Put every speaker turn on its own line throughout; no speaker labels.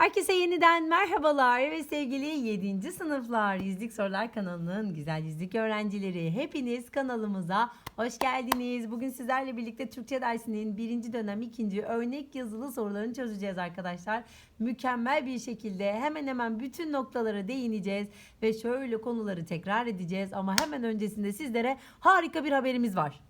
Herkese yeniden merhabalar ve sevgili 7. sınıflar Yüzlük Sorular kanalının güzel yüzlük öğrencileri. Hepiniz kanalımıza hoş geldiniz. Bugün sizlerle birlikte Türkçe dersinin birinci dönem ikinci örnek yazılı sorularını çözeceğiz arkadaşlar. Mükemmel bir şekilde hemen hemen bütün noktalara değineceğiz ve şöyle konuları tekrar edeceğiz. Ama hemen öncesinde sizlere harika bir haberimiz var.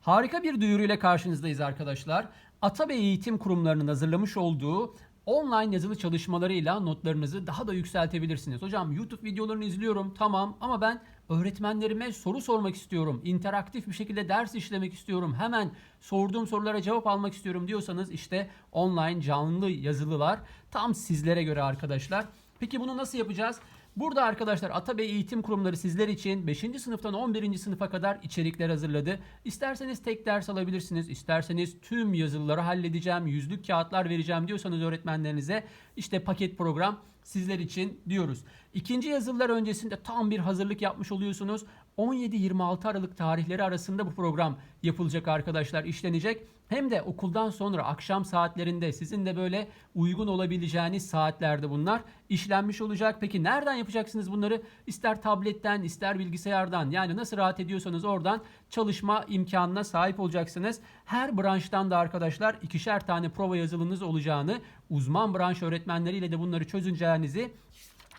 Harika bir duyuruyla karşınızdayız arkadaşlar. Atabey Eğitim Kurumları'nın hazırlamış olduğu online yazılı çalışmalarıyla notlarınızı daha da yükseltebilirsiniz. Hocam YouTube videolarını izliyorum tamam ama ben öğretmenlerime soru sormak istiyorum. interaktif bir şekilde ders işlemek istiyorum. Hemen sorduğum sorulara cevap almak istiyorum diyorsanız işte online canlı yazılılar tam sizlere göre arkadaşlar. Peki bunu nasıl yapacağız? Burada arkadaşlar Atabey Eğitim Kurumları sizler için 5. sınıftan 11. sınıfa kadar içerikler hazırladı. İsterseniz tek ders alabilirsiniz. isterseniz tüm yazılıları halledeceğim, yüzlük kağıtlar vereceğim diyorsanız öğretmenlerinize işte paket program sizler için diyoruz. İkinci yazılılar öncesinde tam bir hazırlık yapmış oluyorsunuz. 17-26 Aralık tarihleri arasında bu program yapılacak arkadaşlar, işlenecek. Hem de okuldan sonra akşam saatlerinde sizin de böyle uygun olabileceğiniz saatlerde bunlar işlenmiş olacak. Peki nereden yapacaksınız bunları? İster tabletten, ister bilgisayardan yani nasıl rahat ediyorsanız oradan çalışma imkanına sahip olacaksınız. Her branştan da arkadaşlar ikişer tane prova yazılınız olacağını, uzman branş öğretmenleriyle de bunları çözeceğinizi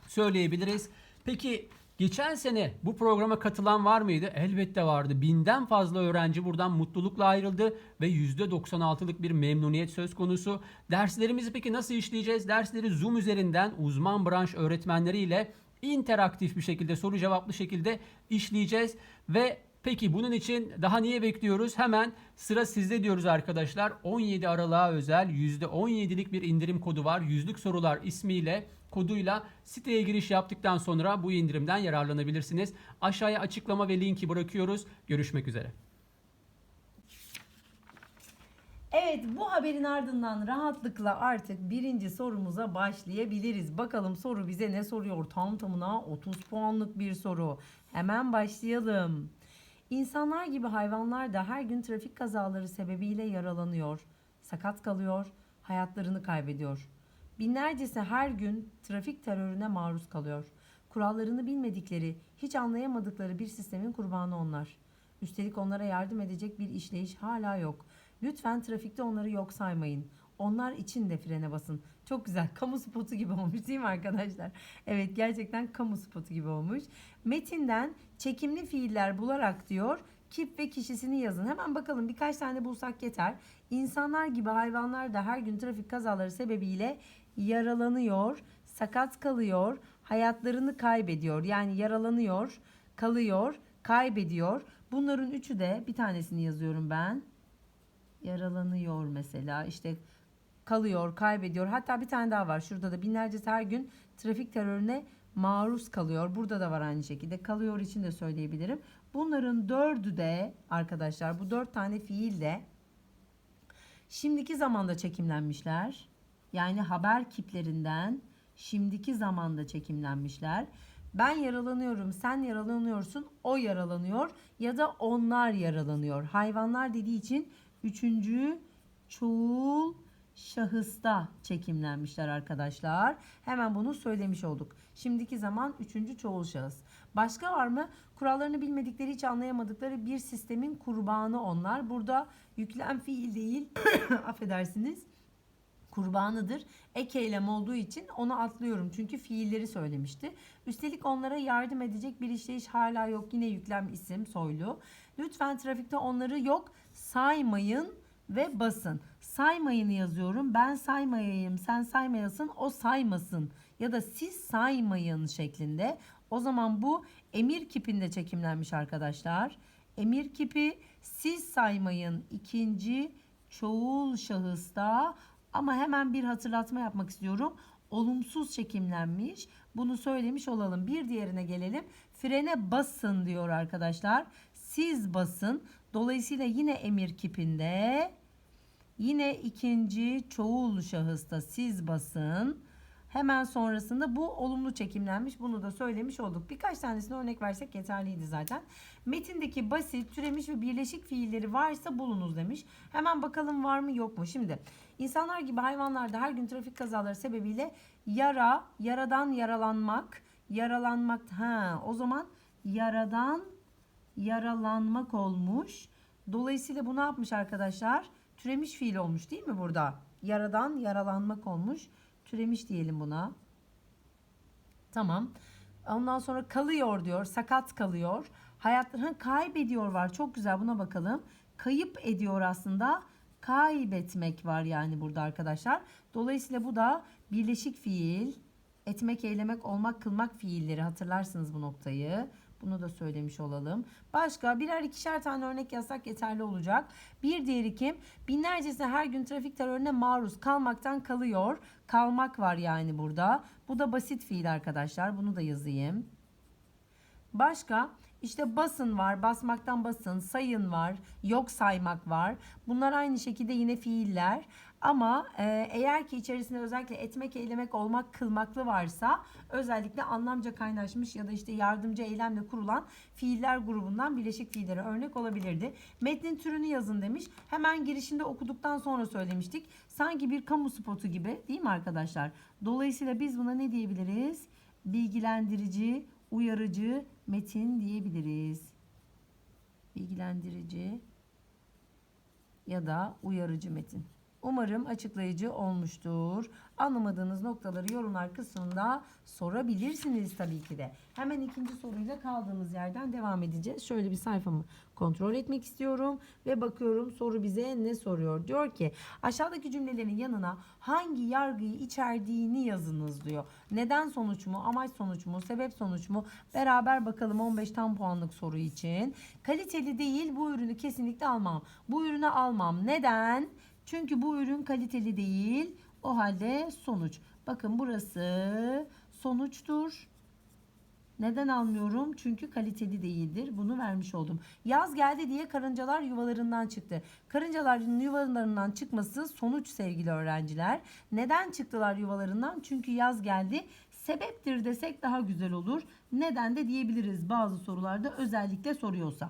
söyleyebiliriz. Peki geçen sene bu programa katılan var mıydı? Elbette vardı. Binden fazla öğrenci buradan mutlulukla ayrıldı ve %96'lık bir memnuniyet söz konusu. Derslerimizi peki nasıl işleyeceğiz? Dersleri Zoom üzerinden uzman branş öğretmenleriyle interaktif bir şekilde soru cevaplı şekilde işleyeceğiz ve Peki bunun için daha niye bekliyoruz? Hemen sıra sizde diyoruz arkadaşlar. 17 Aralık'a özel %17'lik bir indirim kodu var. Yüzlük sorular ismiyle koduyla siteye giriş yaptıktan sonra bu indirimden yararlanabilirsiniz. Aşağıya açıklama ve linki bırakıyoruz. Görüşmek üzere.
Evet bu haberin ardından rahatlıkla artık birinci sorumuza başlayabiliriz. Bakalım soru bize ne soruyor? Tam tamına 30 puanlık bir soru. Hemen başlayalım. İnsanlar gibi hayvanlar da her gün trafik kazaları sebebiyle yaralanıyor, sakat kalıyor, hayatlarını kaybediyor. Binlercesi her gün trafik terörüne maruz kalıyor. Kurallarını bilmedikleri, hiç anlayamadıkları bir sistemin kurbanı onlar. Üstelik onlara yardım edecek bir işleyiş hala yok. Lütfen trafikte onları yok saymayın. Onlar için de frene basın. Çok güzel. Kamu spotu gibi olmuş değil mi arkadaşlar? Evet gerçekten kamu spotu gibi olmuş. Metinden çekimli fiiller bularak diyor kip ve kişisini yazın. Hemen bakalım birkaç tane bulsak yeter. İnsanlar gibi hayvanlar da her gün trafik kazaları sebebiyle yaralanıyor, sakat kalıyor, hayatlarını kaybediyor. Yani yaralanıyor, kalıyor, kaybediyor. Bunların üçü de bir tanesini yazıyorum ben. Yaralanıyor mesela işte kalıyor, kaybediyor. Hatta bir tane daha var. Şurada da binlerce her gün trafik terörüne maruz kalıyor. Burada da var aynı şekilde. Kalıyor için de söyleyebilirim. Bunların dördü de arkadaşlar bu dört tane fiil de şimdiki zamanda çekimlenmişler. Yani haber kiplerinden şimdiki zamanda çekimlenmişler. Ben yaralanıyorum, sen yaralanıyorsun, o yaralanıyor ya da onlar yaralanıyor. Hayvanlar dediği için üçüncü çoğul şahısta çekimlenmişler arkadaşlar. Hemen bunu söylemiş olduk. Şimdiki zaman üçüncü çoğul şahıs. Başka var mı? Kurallarını bilmedikleri, hiç anlayamadıkları bir sistemin kurbanı onlar. Burada yüklem fiil değil, affedersiniz kurbanıdır. Ek eylem olduğu için onu atlıyorum. Çünkü fiilleri söylemişti. Üstelik onlara yardım edecek bir işleyiş hala yok. Yine yüklem isim soylu. Lütfen trafikte onları yok saymayın ve basın. Saymayını yazıyorum. Ben saymayayım, sen saymayasın, o saymasın. Ya da siz saymayın şeklinde. O zaman bu emir kipinde çekimlenmiş arkadaşlar. Emir kipi siz saymayın ikinci çoğul şahısta ama hemen bir hatırlatma yapmak istiyorum. Olumsuz çekimlenmiş. Bunu söylemiş olalım. Bir diğerine gelelim. Frene basın diyor arkadaşlar. Siz basın. Dolayısıyla yine emir kipinde Yine ikinci çoğul şahısta siz basın. Hemen sonrasında bu olumlu çekimlenmiş. Bunu da söylemiş olduk. Birkaç tanesine örnek versek yeterliydi zaten. Metindeki basit, türemiş ve birleşik fiilleri varsa bulunuz demiş. Hemen bakalım var mı yok mu? Şimdi insanlar gibi hayvanlarda her gün trafik kazaları sebebiyle yara, yaradan yaralanmak, yaralanmak. Ha, o zaman yaradan yaralanmak olmuş. Dolayısıyla bu ne yapmış arkadaşlar? Türemiş fiil olmuş değil mi burada? Yaradan yaralanmak olmuş. Türemiş diyelim buna. Tamam. Ondan sonra kalıyor diyor. Sakat kalıyor. Hayatları kaybediyor var. Çok güzel buna bakalım. Kayıp ediyor aslında. Kaybetmek var yani burada arkadaşlar. Dolayısıyla bu da birleşik fiil. Etmek, eylemek, olmak, kılmak fiilleri hatırlarsınız bu noktayı. Bunu da söylemiş olalım. Başka birer ikişer tane örnek yazsak yeterli olacak. Bir diğeri kim? Binlercesi her gün trafik terörüne maruz kalmaktan kalıyor. Kalmak var yani burada. Bu da basit fiil arkadaşlar. Bunu da yazayım. Başka işte basın var, basmaktan basın, sayın var, yok saymak var. Bunlar aynı şekilde yine fiiller. Ama e, eğer ki içerisinde özellikle etmek, eylemek, olmak, kılmaklı varsa özellikle anlamca kaynaşmış ya da işte yardımcı eylemle kurulan fiiller grubundan birleşik fiillere örnek olabilirdi. Metnin türünü yazın demiş. Hemen girişinde okuduktan sonra söylemiştik. Sanki bir kamu spotu gibi değil mi arkadaşlar? Dolayısıyla biz buna ne diyebiliriz? Bilgilendirici, uyarıcı metin diyebiliriz. Bilgilendirici ya da uyarıcı metin. Umarım açıklayıcı olmuştur. Anlamadığınız noktaları yorumlar kısmında sorabilirsiniz tabii ki de. Hemen ikinci soruyla kaldığımız yerden devam edeceğiz. Şöyle bir sayfamı kontrol etmek istiyorum ve bakıyorum soru bize ne soruyor. Diyor ki aşağıdaki cümlelerin yanına hangi yargıyı içerdiğini yazınız diyor. Neden sonuç mu, amaç sonuç mu, sebep sonuç mu? Beraber bakalım 15 tam puanlık soru için. Kaliteli değil bu ürünü kesinlikle almam. Bu ürünü almam. Neden? Çünkü bu ürün kaliteli değil. O halde sonuç. Bakın burası sonuçtur. Neden almıyorum? Çünkü kaliteli değildir. Bunu vermiş oldum. Yaz geldi diye karıncalar yuvalarından çıktı. Karıncaların yuvalarından çıkması sonuç sevgili öğrenciler. Neden çıktılar yuvalarından? Çünkü yaz geldi. Sebeptir desek daha güzel olur. Neden de diyebiliriz bazı sorularda özellikle soruyorsa.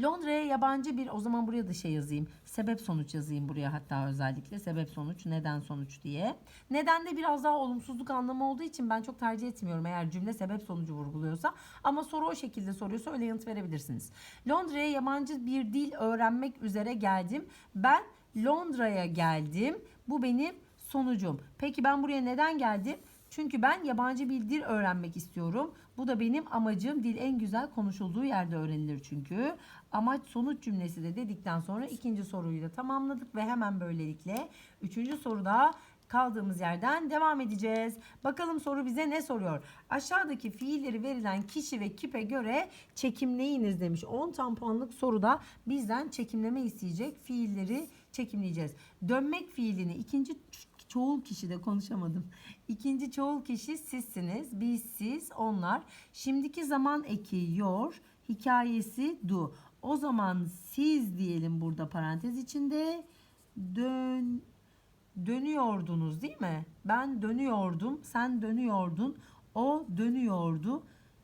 Londra'ya yabancı bir o zaman buraya da şey yazayım. Sebep sonuç yazayım buraya hatta özellikle sebep sonuç neden sonuç diye. Neden de biraz daha olumsuzluk anlamı olduğu için ben çok tercih etmiyorum eğer cümle sebep sonucu vurguluyorsa. Ama soru o şekilde soruyorsa öyle yanıt verebilirsiniz. Londra'ya yabancı bir dil öğrenmek üzere geldim. Ben Londra'ya geldim. Bu benim sonucum. Peki ben buraya neden geldim? Çünkü ben yabancı bir dil öğrenmek istiyorum. Bu da benim amacım. Dil en güzel konuşulduğu yerde öğrenilir çünkü. Amaç sonuç cümlesi de dedikten sonra ikinci soruyu da tamamladık ve hemen böylelikle üçüncü soruda kaldığımız yerden devam edeceğiz. Bakalım soru bize ne soruyor? Aşağıdaki fiilleri verilen kişi ve kipe göre çekimleyiniz demiş. 10 tam puanlık soruda bizden çekimleme isteyecek fiilleri çekimleyeceğiz. Dönmek fiilini ikinci çoğul kişi de konuşamadım. İkinci çoğul kişi sizsiniz. Biz, siz, onlar. Şimdiki zaman eki yor. Hikayesi du. O zaman siz diyelim burada parantez içinde. Dön dönüyordunuz değil mi? Ben dönüyordum, sen dönüyordun, o dönüyordu.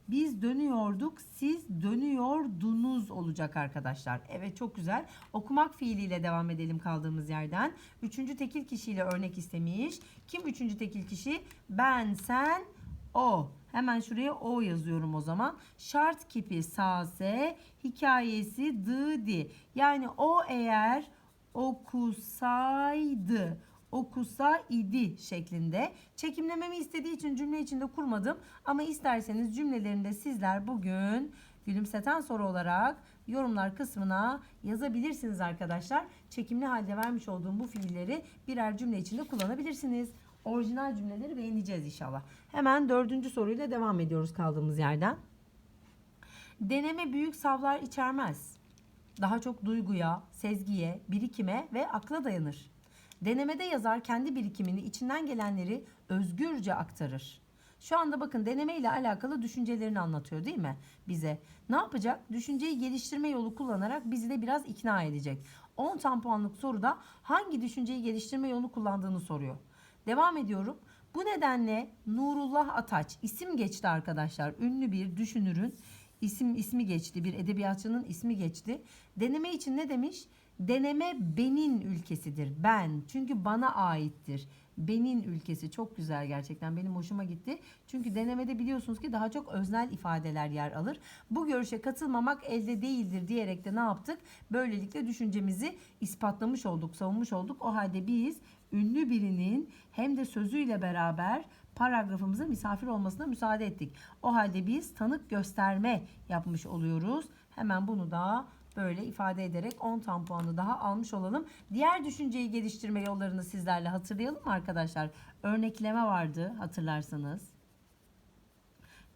Biz dönüyorduk, siz dönüyordunuz olacak arkadaşlar. Evet çok güzel. Okumak fiiliyle devam edelim kaldığımız yerden. Üçüncü tekil kişiyle örnek istemiş. Kim üçüncü tekil kişi? Ben, sen, o. Hemen şuraya o yazıyorum o zaman. Şart kipi sase, hikayesi dı di. Yani o eğer okusaydı okusa idi şeklinde. Çekimlememi istediği için cümle içinde kurmadım. Ama isterseniz cümlelerinde sizler bugün gülümseten soru olarak yorumlar kısmına yazabilirsiniz arkadaşlar. Çekimli halde vermiş olduğum bu fiilleri birer cümle içinde kullanabilirsiniz. Orijinal cümleleri beğeneceğiz inşallah. Hemen dördüncü soruyla devam ediyoruz kaldığımız yerden. Deneme büyük savlar içermez. Daha çok duyguya, sezgiye, birikime ve akla dayanır. Denemede yazar kendi birikimini, içinden gelenleri özgürce aktarır. Şu anda bakın deneme ile alakalı düşüncelerini anlatıyor değil mi bize? Ne yapacak? Düşünceyi geliştirme yolu kullanarak bizi de biraz ikna edecek. 10 tam puanlık soruda hangi düşünceyi geliştirme yolunu kullandığını soruyor. Devam ediyorum. Bu nedenle Nurullah Ataç isim geçti arkadaşlar. Ünlü bir düşünürün isim ismi geçti. Bir edebiyatçının ismi geçti. Deneme için ne demiş? Deneme benin ülkesidir. Ben. Çünkü bana aittir. Benin ülkesi çok güzel gerçekten. Benim hoşuma gitti. Çünkü denemede biliyorsunuz ki daha çok öznel ifadeler yer alır. Bu görüşe katılmamak elde değildir diyerek de ne yaptık? Böylelikle düşüncemizi ispatlamış olduk, savunmuş olduk. O halde biz ünlü birinin hem de sözüyle beraber paragrafımıza misafir olmasına müsaade ettik. O halde biz tanık gösterme yapmış oluyoruz. Hemen bunu da böyle ifade ederek 10 tam puanı daha almış olalım. Diğer düşünceyi geliştirme yollarını sizlerle hatırlayalım mı arkadaşlar? Örnekleme vardı hatırlarsanız.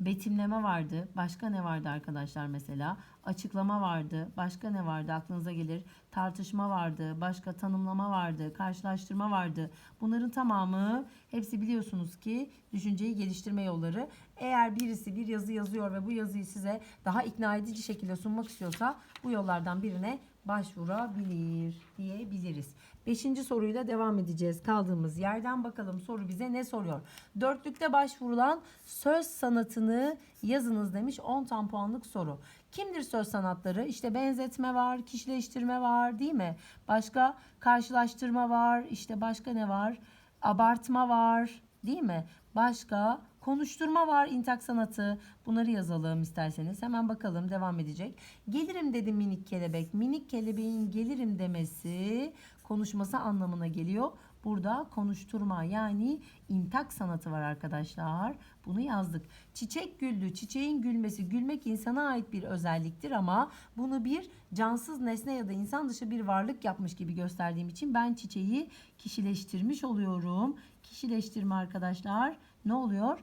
Betimleme vardı. Başka ne vardı arkadaşlar mesela? Açıklama vardı. Başka ne vardı aklınıza gelir? Tartışma vardı. Başka tanımlama vardı. Karşılaştırma vardı. Bunların tamamı hepsi biliyorsunuz ki düşünceyi geliştirme yolları. Eğer birisi bir yazı yazıyor ve bu yazıyı size daha ikna edici şekilde sunmak istiyorsa bu yollardan birine başvurabilir diyebiliriz. Beşinci soruyla devam edeceğiz. Kaldığımız yerden bakalım soru bize ne soruyor? Dörtlükte başvurulan söz sanatını yazınız demiş 10 tam puanlık soru. Kimdir söz sanatları? İşte benzetme var, kişileştirme var değil mi? Başka karşılaştırma var, işte başka ne var? Abartma var değil mi? Başka konuşturma var, intak sanatı. Bunları yazalım isterseniz. Hemen bakalım devam edecek. Gelirim dedi minik kelebek. Minik kelebeğin gelirim demesi konuşması anlamına geliyor. Burada konuşturma yani intak sanatı var arkadaşlar. Bunu yazdık. Çiçek güldü. Çiçeğin gülmesi. Gülmek insana ait bir özelliktir ama bunu bir cansız nesne ya da insan dışı bir varlık yapmış gibi gösterdiğim için ben çiçeği kişileştirmiş oluyorum. Kişileştirme arkadaşlar ne oluyor?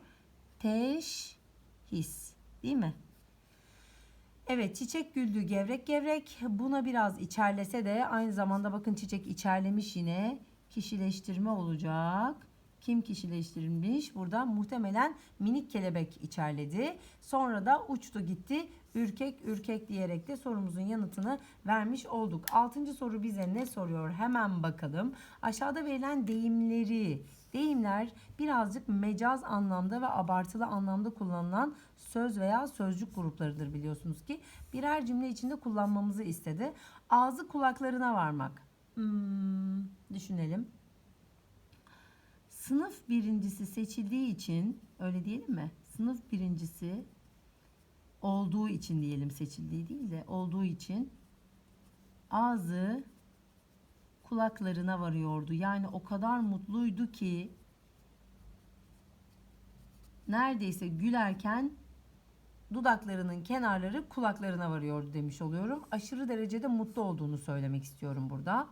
Teşhis değil mi? Evet çiçek güldü gevrek gevrek. Buna biraz içerlese de aynı zamanda bakın çiçek içerlemiş yine. Kişileştirme olacak. Kim kişileştirilmiş? Burada muhtemelen minik kelebek içerledi. Sonra da uçtu gitti. Ürkek ürkek diyerek de sorumuzun yanıtını vermiş olduk. Altıncı soru bize ne soruyor? Hemen bakalım. Aşağıda verilen deyimleri Deyimler birazcık mecaz anlamda ve abartılı anlamda kullanılan söz veya sözcük gruplarıdır biliyorsunuz ki. Birer cümle içinde kullanmamızı istedi. Ağzı kulaklarına varmak. Hmm, düşünelim. Sınıf birincisi seçildiği için öyle diyelim mi? Sınıf birincisi olduğu için diyelim seçildiği değil de olduğu için ağzı kulaklarına varıyordu. Yani o kadar mutluydu ki neredeyse gülerken dudaklarının kenarları kulaklarına varıyordu demiş oluyorum. Aşırı derecede mutlu olduğunu söylemek istiyorum burada.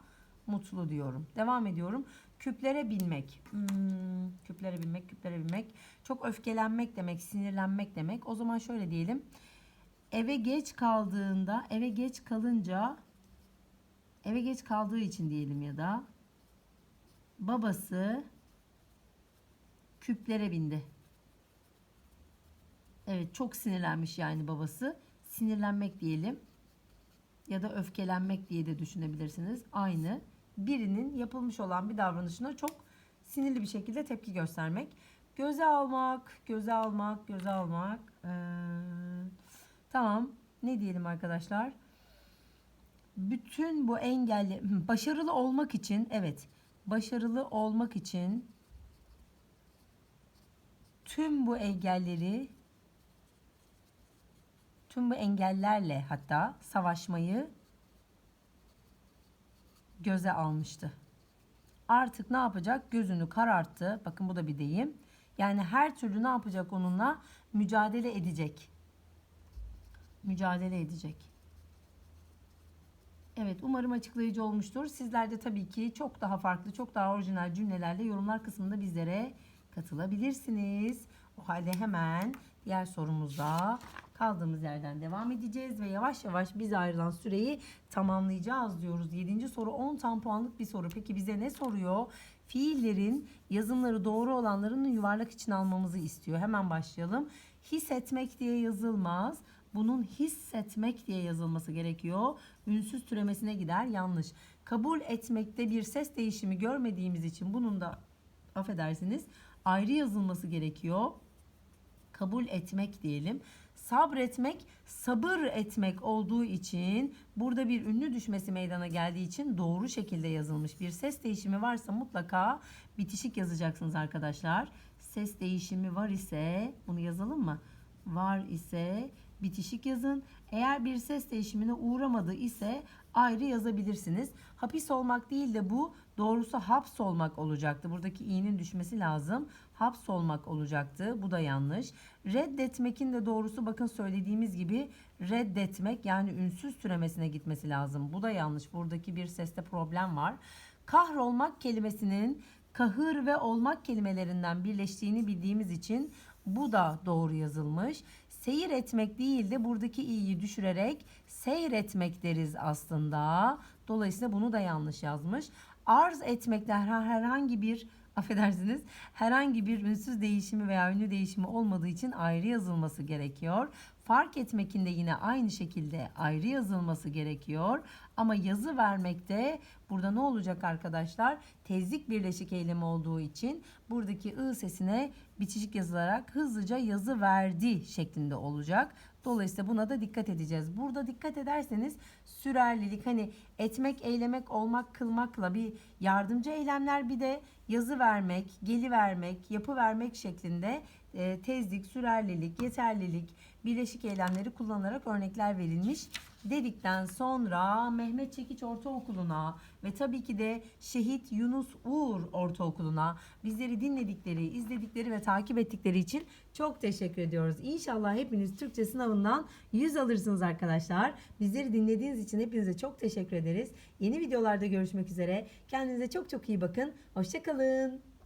Mutlu diyorum. Devam ediyorum. Küplere binmek. Hmm, küplere binmek, küplere binmek. Çok öfkelenmek demek, sinirlenmek demek. O zaman şöyle diyelim. Eve geç kaldığında, eve geç kalınca eve geç kaldığı için diyelim ya da babası küplere bindi. Evet çok sinirlenmiş yani babası. Sinirlenmek diyelim ya da öfkelenmek diye de düşünebilirsiniz. Aynı birinin yapılmış olan bir davranışına çok sinirli bir şekilde tepki göstermek. Göze almak, göze almak, göze almak. Ee, tamam. Ne diyelim arkadaşlar? Bütün bu engelli başarılı olmak için evet başarılı olmak için tüm bu engelleri tüm bu engellerle hatta savaşmayı göze almıştı. Artık ne yapacak? Gözünü kararttı. Bakın bu da bir deyim. Yani her türlü ne yapacak onunla? Mücadele edecek. Mücadele edecek. Evet umarım açıklayıcı olmuştur. Sizler de tabii ki çok daha farklı, çok daha orijinal cümlelerle yorumlar kısmında bizlere katılabilirsiniz. O halde hemen diğer sorumuzda kaldığımız yerden devam edeceğiz ve yavaş yavaş bize ayrılan süreyi tamamlayacağız diyoruz. 7. soru 10 tam puanlık bir soru. Peki bize ne soruyor? Fiillerin yazımları doğru olanların yuvarlak için almamızı istiyor. Hemen başlayalım. Hissetmek diye yazılmaz. Bunun hissetmek diye yazılması gerekiyor. Ünsüz türemesine gider yanlış. Kabul etmekte bir ses değişimi görmediğimiz için bunun da affedersiniz ayrı yazılması gerekiyor kabul etmek diyelim. Sabretmek, sabır etmek olduğu için burada bir ünlü düşmesi meydana geldiği için doğru şekilde yazılmış. Bir ses değişimi varsa mutlaka bitişik yazacaksınız arkadaşlar. Ses değişimi var ise bunu yazalım mı? Var ise bitişik yazın. Eğer bir ses değişimine uğramadı ise ayrı yazabilirsiniz. Hapis olmak değil de bu doğrusu hapsolmak olacaktı. Buradaki i'nin düşmesi lazım. Hapsolmak olacaktı. Bu da yanlış. Reddetmekin de doğrusu bakın söylediğimiz gibi reddetmek yani ünsüz türemesine gitmesi lazım. Bu da yanlış. Buradaki bir seste problem var. Kahrolmak kelimesinin kahır ve olmak kelimelerinden birleştiğini bildiğimiz için bu da doğru yazılmış. Seyir etmek değil de buradaki i'yi düşürerek seyretmek deriz aslında. Dolayısıyla bunu da yanlış yazmış. Arz etmekte her- herhangi bir affedersiniz herhangi bir ünsüz değişimi veya ünlü değişimi olmadığı için ayrı yazılması gerekiyor. Fark etmekin de yine aynı şekilde ayrı yazılması gerekiyor. Ama yazı vermekte burada ne olacak arkadaşlar? Tezlik birleşik eylemi olduğu için buradaki ı sesine bitişik yazılarak hızlıca yazı verdi şeklinde olacak. Dolayısıyla buna da dikkat edeceğiz. Burada dikkat ederseniz sürerlilik hani etmek, eylemek, olmak, kılmakla bir yardımcı eylemler bir de yazı vermek, geli vermek, yapı vermek şeklinde e, tezlik, sürerlilik, yeterlilik, birleşik eylemleri kullanarak örnekler verilmiş dedikten sonra Mehmet Çekiç Ortaokulu'na ve tabii ki de Şehit Yunus Uğur Ortaokulu'na bizleri dinledikleri, izledikleri ve takip ettikleri için çok teşekkür ediyoruz. İnşallah hepiniz Türkçe sınavından 100 alırsınız arkadaşlar. Bizleri dinlediğiniz için hepinize çok teşekkür ederiz. Yeni videolarda görüşmek üzere. Kendinize çok çok iyi bakın. Hoşçakalın.